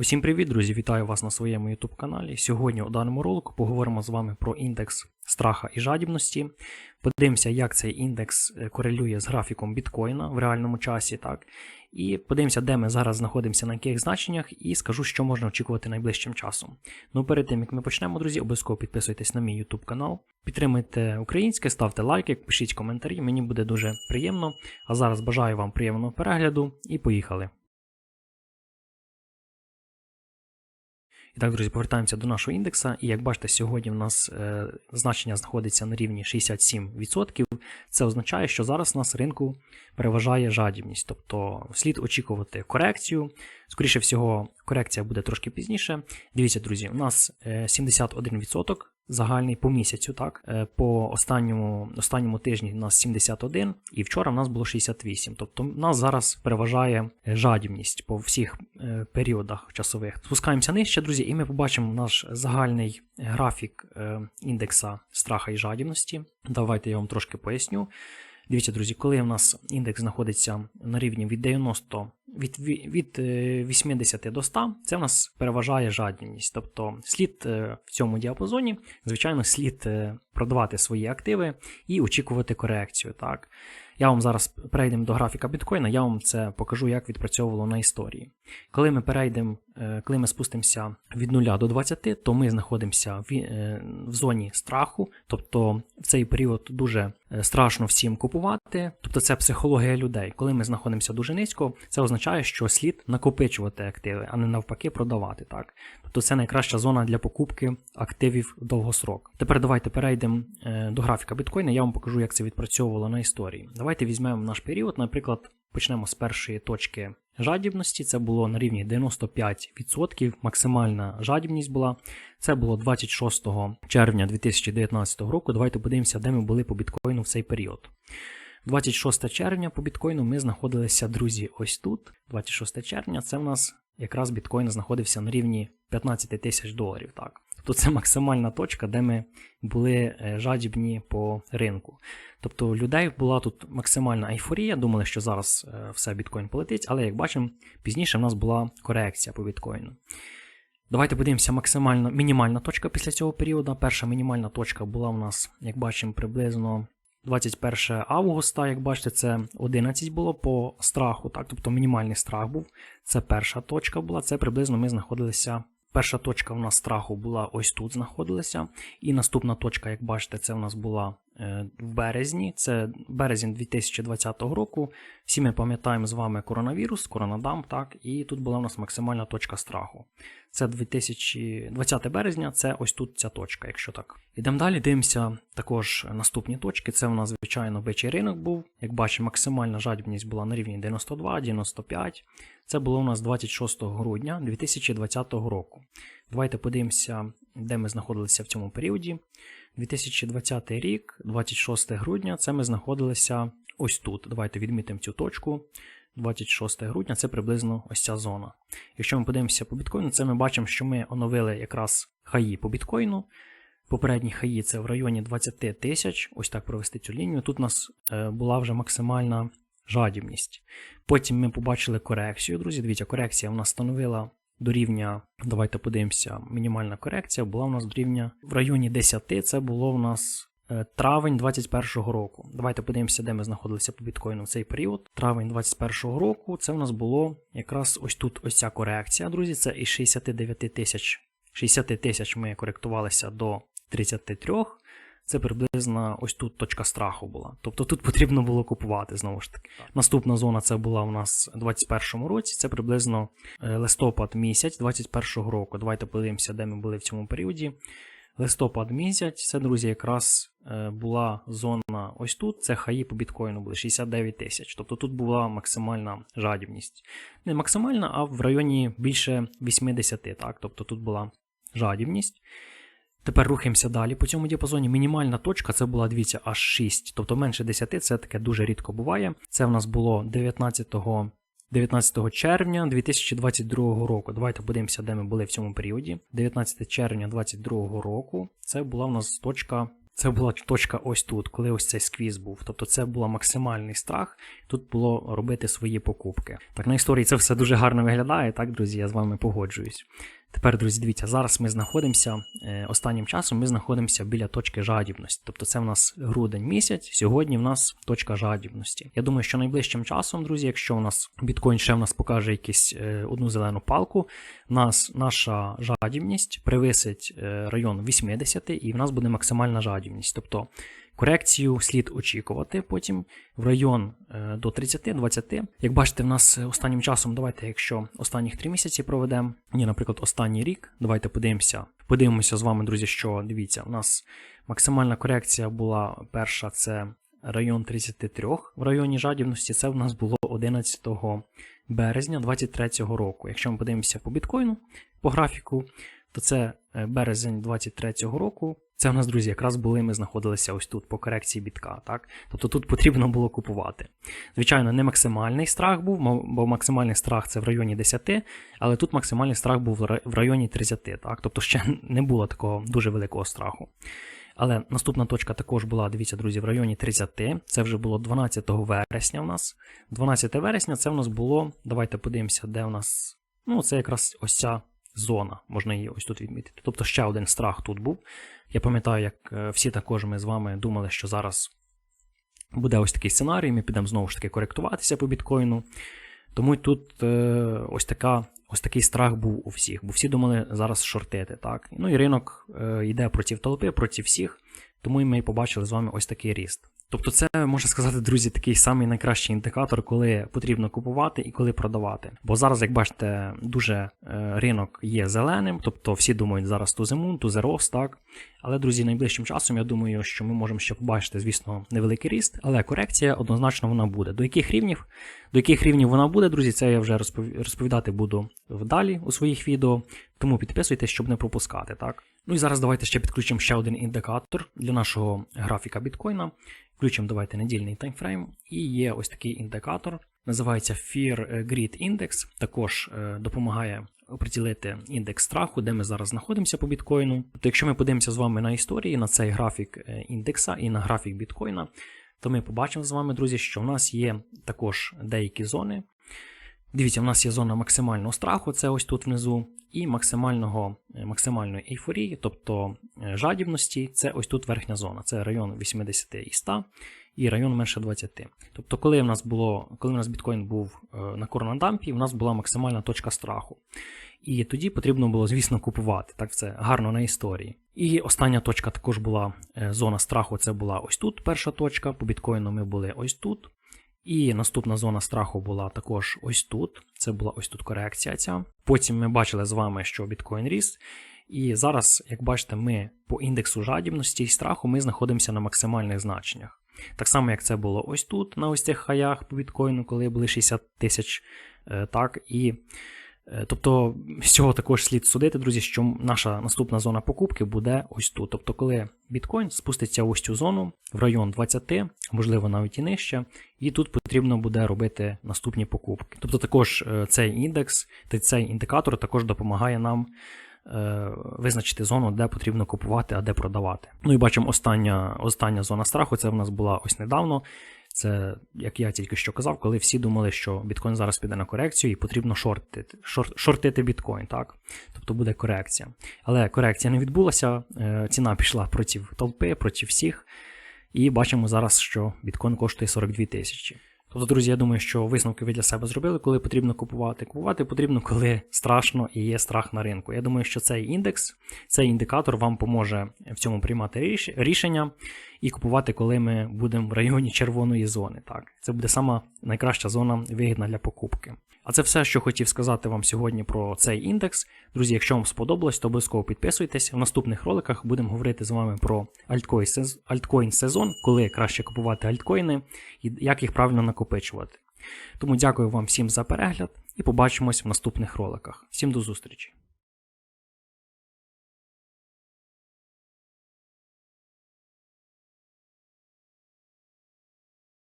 Усім привіт, друзі! Вітаю вас на своєму YouTube каналі. Сьогодні у даному ролику поговоримо з вами про індекс страха і жадібності. Подивимося, як цей індекс е, корелює з графіком біткоїна в реальному часі. так? І подивимося, де ми зараз знаходимося на яких значеннях, і скажу, що можна очікувати найближчим часом. Ну перед тим як ми почнемо, друзі, обов'язково підписуйтесь на мій YouTube канал, підтримуйте українське, ставте лайки, пишіть коментарі, мені буде дуже приємно. А зараз бажаю вам приємного перегляду і поїхали. Так, друзі, повертаємося до нашого індекса. І як бачите, сьогодні в нас е, значення знаходиться на рівні 67%. Це означає, що зараз у нас ринку переважає жадібність. Тобто слід очікувати корекцію. Скоріше всього, корекція буде трошки пізніше. Дивіться, друзі, у нас е, 71% загальний по місяцю. так Е, По останньому останньому тижні у нас 71, і вчора в нас було 68. Тобто в нас зараз переважає е, жадібність по всіх е, періодах часових. Спускаємося нижче, друзі, і ми побачимо наш загальний графік е, індекса страха і жадібності. Давайте я вам трошки поясню. Дивіться, друзі, коли у нас індекс знаходиться на рівні від 90 від, від е, 80 до 100, це в нас переважає жадібність. Тобто слід е, в цьому діапазоні, звичайно, слід е, продавати свої активи і очікувати корекцію. Так? Я вам зараз перейдемо до графіка біткоїна, я вам це покажу, як відпрацьовувало на історії. Коли ми перейдемо, е, коли ми спустимося від 0 до 20, то ми знаходимося в, е, в зоні страху, тобто в цей період дуже е, страшно всім купувати, тобто це психологія людей. Коли ми знаходимося дуже низько, це означає, що слід накопичувати активи, а не навпаки продавати. Так? Тобто це найкраща зона для покупки активів довгосрок. Тепер давайте перейдемо до графіка біткоїна, я вам покажу, як це відпрацьовувало на історії. Давайте візьмемо наш період, наприклад, почнемо з першої точки жадібності. Це було на рівні 95%. Максимальна жадібність була. Це було 26 червня 2019 року. Давайте подивимося, де ми були по біткоїну в цей період. 26 червня по біткоїну ми знаходилися, друзі, ось тут. 26 червня це в нас якраз біткоін знаходився на рівні 15 тисяч доларів. Так. Тобто це максимальна точка, де ми були жадібні по ринку. Тобто у людей була тут максимальна ейфорія, думали, що зараз все біткоін полетить, але як бачимо, пізніше в нас була корекція по біткоїну. Давайте подивимося максимально мінімальна точка після цього періоду. Перша мінімальна точка була у нас, як бачимо, приблизно 21 августа, як бачите, це 11 було по страху, так, тобто мінімальний страх був. Це перша точка була, це приблизно ми знаходилися. Перша точка у нас страху була ось тут знаходилася. І наступна точка, як бачите, це у нас була в березні. Це березень 2020 року. Всі ми пам'ятаємо з вами коронавірус, коронадам, так, і тут була у нас максимальна точка страху. Це 2020 березня, це ось тут ця точка, якщо так. Ідемо далі, дивимося також наступні точки. Це у нас, звичайно, бичий ринок був. Як бачимо, максимальна жадібність була на рівні 92, 95. Це було у нас 26 грудня 2020 року. Давайте подивимося, де ми знаходилися в цьому періоді. 2020 рік, 26 грудня, це ми знаходилися ось тут. Давайте відмітимо цю точку. 26 грудня це приблизно ось ця зона. Якщо ми подивимося по біткоїну, це ми бачимо, що ми оновили якраз хаї по біткоїну. Попередні хаї це в районі 20 тисяч. Ось так провести цю лінію. Тут у нас е, була вже максимальна жадібність. Потім ми побачили корекцію, друзі. Дивіться, корекція у нас становила до рівня, давайте подивимося, мінімальна корекція була у нас до рівня в районі 10, це було у нас травень 2021 року. Давайте подивимося, де ми знаходилися по біткоїну в цей період. Травень 2021 року це у нас було якраз ось тут ось ця корекція, друзі. Це із 69 тисяч 60 тисяч ми коректувалися до 33. Це приблизно ось тут точка страху була. Тобто тут потрібно було купувати знову ж таки. Наступна зона це була у нас у 2021 році, це приблизно листопад місяць 2021 року. Давайте подивимося, де ми були в цьому періоді. Листопад місяць, це, друзі, якраз була зона ось тут. Це хаї по біткоїну були 69 тисяч. Тобто тут була максимальна жадібність. Не максимальна, а в районі більше 80. так, Тобто тут була жадібність. Тепер рухаємося далі. По цьому діапазоні мінімальна точка це була, дивіться, аж 6, тобто менше 10, це таке дуже рідко буває. Це в нас було 19 19 червня 2022 року. Давайте подивимося, де ми були в цьому періоді. 19 червня 2022 року. Це була в нас точка Це була точка ось тут, коли ось цей сквіз був. Тобто це був максимальний страх. Тут було робити свої покупки. Так на історії це все дуже гарно виглядає, так, друзі, я з вами погоджуюсь. Тепер, друзі, дивіться, зараз ми знаходимося е, останнім часом ми знаходимося біля точки жадібності. Тобто це в нас грудень місяць, сьогодні в нас точка жадібності. Я думаю, що найближчим часом, друзі, якщо у нас біткоін ще в нас покаже якусь е, одну зелену палку, нас наша жадібність привисить е, район 80 і в нас буде максимальна жадібність. Тобто Корекцію слід очікувати потім в район е, до 30-20. Як бачите, в нас останнім часом, давайте, якщо останніх 3 місяці проведемо, ні, наприклад, останній рік, давайте подивимося. Подивимося з вами, друзі, що дивіться, у нас максимальна корекція була перша, це район 33 в районі жадібності. Це в нас було 11 березня 2023 року. Якщо ми подивимося по біткоїну, по графіку, то це е, березень 2023 року. Це в нас, друзі, якраз були ми знаходилися ось тут по корекції бітка. так? Тобто тут потрібно було купувати. Звичайно, не максимальний страх був, бо максимальний страх це в районі 10, але тут максимальний страх був в районі 30. так? Тобто ще не було такого дуже великого страху. Але наступна точка також була, дивіться, друзі, в районі 30. Це вже було 12 вересня у нас. 12 вересня це в нас було. Давайте подивимося, де у нас. Ну, це якраз ось ця зона, можна її ось тут відмітити. Тобто ще один страх тут був. Я пам'ятаю, як е, всі також ми з вами думали, що зараз буде ось такий сценарій, ми підемо знову ж таки коректуватися по біткоїну. Тому тут е, ось така, ось такий страх був у всіх, бо всі думали зараз шортити. так. Ну і ринок е, йде проти толпи, проти всіх, тому і ми побачили з вами ось такий ріст. Тобто, це можна сказати, друзі, такий самий найкращий індикатор, коли потрібно купувати і коли продавати. Бо зараз, як бачите, дуже е, ринок є зеленим, тобто всі думають зараз ту зиму, ту зерос, так. Але, друзі, найближчим часом я думаю, що ми можемо ще побачити, звісно, невеликий ріст, але корекція однозначно вона буде. До яких рівнів? До яких рівнів вона буде, друзі, це я вже розповідати буду вдалі у своїх відео. Тому підписуйтесь, щоб не пропускати. так. Ну і зараз давайте ще підключимо ще один індикатор для нашого графіка біткоїна. Включимо давайте недільний таймфрейм. І є ось такий індикатор, називається Fear Grid Index. Також е, допомагає оприділити індекс страху, де ми зараз знаходимося по біткоїну. Тобто, якщо ми подивимося з вами на історії, на цей графік е, індекса і на графік біткоїна, то ми побачимо з вами, друзі, що в нас є також деякі зони. Дивіться, в нас є зона максимального страху, це ось тут внизу і максимального, максимальної ейфорії, тобто е, жадібності, це ось тут верхня зона, це район 80 і 100 і район менше 20. Тобто, коли в нас було, коли в нас біткоін був е, на коронадампі, у нас була максимальна точка страху. І тоді потрібно було, звісно, купувати. Так, це гарно на історії. І остання точка також була зона страху. Це була ось тут перша точка. По біткоїну ми були ось тут. І наступна зона страху була також ось тут. Це була ось тут корекція. ця. Потім ми бачили з вами, що біткоін ріс. І зараз, як бачите, ми по індексу жадібності і страху ми знаходимося на максимальних значеннях. Так само, як це було ось тут, на ось цих хаях по біткоїну, коли були 60 тисяч. Е, так, і тобто з цього також слід судити, друзі, що наша наступна зона покупки буде ось тут. Тобто, коли біткоін спуститься ось цю зону в район 20, можливо, навіть і нижче, і тут потрібно буде робити наступні покупки. Тобто, також е, цей індекс, та цей індикатор також допомагає нам. Е, визначити зону, де потрібно купувати, а де продавати. Ну і бачимо, остання остання зона страху. Це в нас була ось недавно. Це, як я тільки що казав, коли всі думали, що біткоін зараз піде на корекцію і потрібно шортити шор, шортити біткоін, так? Тобто буде корекція. Але корекція не відбулася, е, ціна пішла проти толпи, проти всіх. І бачимо зараз, що біткоін коштує 42 тисячі. Тобто, друзі, я думаю, що висновки ви для себе зробили, коли потрібно купувати. Купувати потрібно, коли страшно і є страх на ринку. Я думаю, що цей індекс, цей індикатор вам поможе в цьому приймати рішення і купувати, коли ми будемо в районі червоної зони. Так, Це буде сама найкраща зона вигідна для покупки. А це все, що хотів сказати вам сьогодні про цей індекс. Друзі, якщо вам сподобалось, то обов'язково підписуйтесь. В наступних роликах будемо говорити з вами про альткоін сезон, коли краще купувати альткоїни і як їх правильно накопичувати. Тому дякую вам всім за перегляд і побачимось в наступних роликах. Всім до зустрічі!